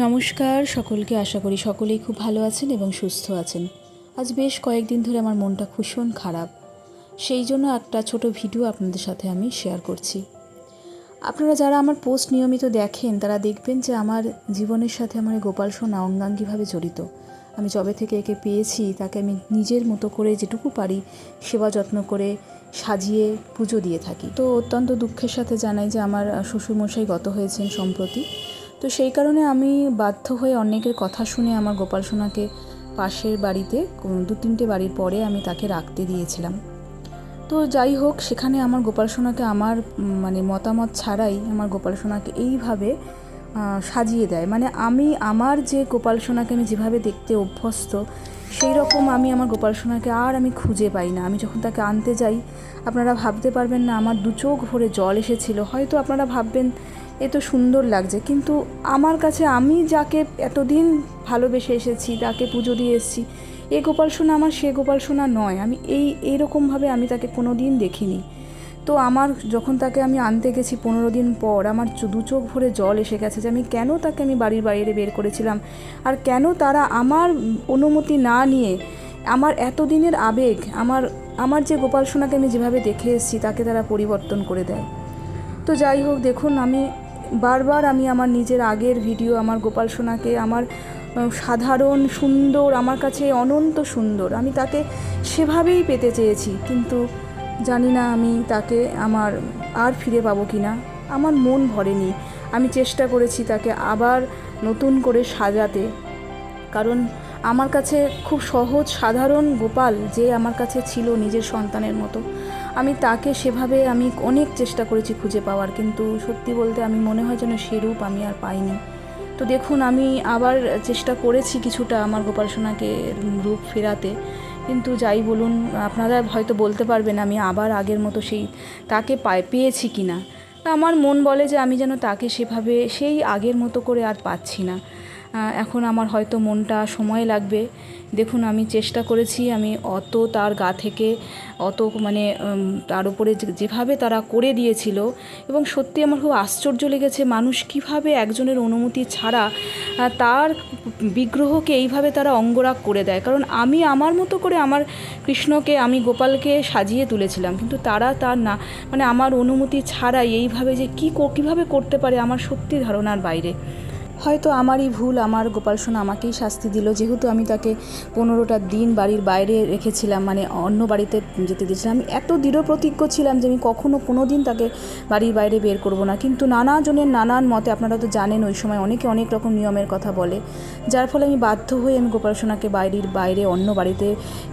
নমস্কার সকলকে, আশা করি সকলেই খুব ভালো আছেন এবং সুস্থ আছেন। আজ বেশ কয়েকদিন ধরে আমার মনটা ভীষণ খারাপ। সেই জন্য একটা ছোট ভিডিও আপনাদের সাথে আমি শেয়ার করছি। আপনারা যারা আমার পোস্ট নিয়মিত দেখেন, তারা দেখবেন যে আমার জীবনের সাথে আমার গোপাল সোনা অঙ্গাঙ্গিভাবে জড়িত। আমি যবে থেকে একে পেয়েছি, তাকে আমি নিজের মতো করে যেটুকু পারি সেবা যত্ন করে সাজিয়ে পুজো দিয়ে থাকি। তো অত্যন্ত দুঃখের সাথে জানাই যে আমার শ্বশুরমশাই গত হয়েছেন সম্প্রতি। তো সেই কারণে আমি বাধ্য হয়ে অনেকের কথা শুনে আমার গোপাল সোনাকে পাশের বাড়িতে দু তিনটে বাড়ির পরে আমি তাকে রাখতে দিয়েছিলাম। তো যাই হোক, সেখানে আমার গোপাল সোনাকে আমার মানে মতামত ছাড়াই আমার গোপাল সোনাকে এইভাবে সাজিয়ে দেয়। মানে আমি, আমার যে গোপাল সোনাকে আমি যেভাবে দেখতে অভ্যস্ত, সেই রকম আমি আমার গোপাল সোনাকে আর আমি খুঁজে পাই না। আমি যখন তাকে আনতে যাই, আপনারা ভাবতে পারবেন না, আমার দু চোখ ভরে জল এসেছিল। হয়তো আপনারা ভাববেন এ তো সুন্দর লাগছে। কিন্তু আমার কাছে আমি যাকে এতদিন ভালোবেসে এসেছি, তাকে পুজো দিয়ে এসেছি, এ গোপাল সোনা আমার সে গোপাল সোনা নয়। আমি এই, এইরকমভাবে আমি তাকে কোনো দিন দেখিনি। তো আমার যখন তাকে আমি আনতে গেছি পনেরো দিন পর, আমার দু চোখ ভরে জল এসে গেছে যে আমি কেন তাকে আমি বাড়ির বাইরে বের করেছিলাম? আর কেন তারা আমার অনুমতি না নিয়ে আমার এতদিনের আবেগ, আমার আমার যে গোপাল সোনাকে আমি যেভাবে দেখে এসেছি, তাকে তারা পরিবর্তন করে দেয়। তো যাই হোক, দেখুন আমি বারবার আমি আমার নিজের আগের ভিডিও, আমার গোপাল সোনাকে, আমার সাধারণ, সুন্দর, আমার কাছে অনন্ত সুন্দর, আমি তাকে সেভাবেই পেতে চেয়েছি। কিন্তু জানি না আমি তাকে আমার আর ফিরে পাবো কি না আমার মন ভরেনি। আমি চেষ্টা করেছি তাকে আবার নতুন করে সাজাতে। কারণ আমার কাছে খুব সহজ, সাধারণ গোপাল যে আমার কাছে ছিল নিজের সন্তানের মতো। আমি তাকে সেভাবে আমি অনেক চেষ্টা করেছি খুঁজে পাওয়ার, কিন্তু সত্যি বলতে আমি মনে হয় যেন সেরূপ আমি আর পাইনি। তো দেখুন, আমি আবার চেষ্টা করেছি কিছুটা আমার গোপাল সোনাকে রূপ ফেরাতে, কিন্তু যাই বলুন, আপনারা হয়তো বলতে পারবেন আমি আবার আগের মতো সেই তাকে পাই, পেয়েছি কি না আমার মন বলে যে আমি যেন তাকে সেভাবে, সেই আগের মতো করে আর পাচ্ছি না। এখন আমার হয়তো মনটা সময় লাগবে। দেখুন, আমি চেষ্টা করেছি, আমি অত তার গা থেকে অত মানে তার উপরে যেভাবে তারা করে দিয়েছিল এবং সত্যি আমার খুব আশ্চর্য লেগেছে মানুষ কীভাবে একজনের অনুমতি ছাড়া তার বিগ্রহকে এইভাবে তারা অঙ্গরাগ করে দেয়। কারণ আমি আমার মতো করে আমার কৃষ্ণকে, আমি গোপালকে সাজিয়ে তুলেছিলাম, কিন্তু তারা তার না মানে আমার অনুমতি ছাড়াই এইভাবে যে কী, কীভাবে করতে পারে আমার সত্যি ধারণার বাইরে। হয়তো আমারই ভুল, আমার গোপাল সোনা আমাকেই শাস্তি দিল। যেহেতু আমি তাকে পনেরোটা দিন বাড়ির বাইরে রেখেছিলাম মানে অন্য বাড়িতে যেতে দিয়েছিলাম, আমি এত দৃঢ় প্রতিজ্ঞ ছিলাম যে আমি কখনও কোনো দিন তাকে বাড়ির বাইরে বের করব না। কিন্তু নানা জনের নানান মতে, আপনারা তো জানেন ওই সময় অনেকে অনেক রকম নিয়মের কথা বলে, যার ফলে আমি বাধ্য হয়ে আমি গোপাল সোনাকে বাড়ির বাইরে অন্য বাড়িতে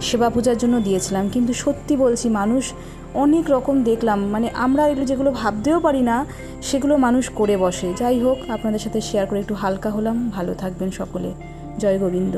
সেবা পূজার জন্য দিয়েছিলাম। কিন্তু সত্যি বলছি, মানুষ অনেক রকম দেখলাম মানে আমরা এগুলো যেগুলো ভাবতেও পারি না সেগুলো মানুষ করে বসে। যাই হোক, আপনাদের সাথে শেয়ার করে একটু হালকা হলাম। ভালো থাকবেন সকলে। জয় গোবিন্দ।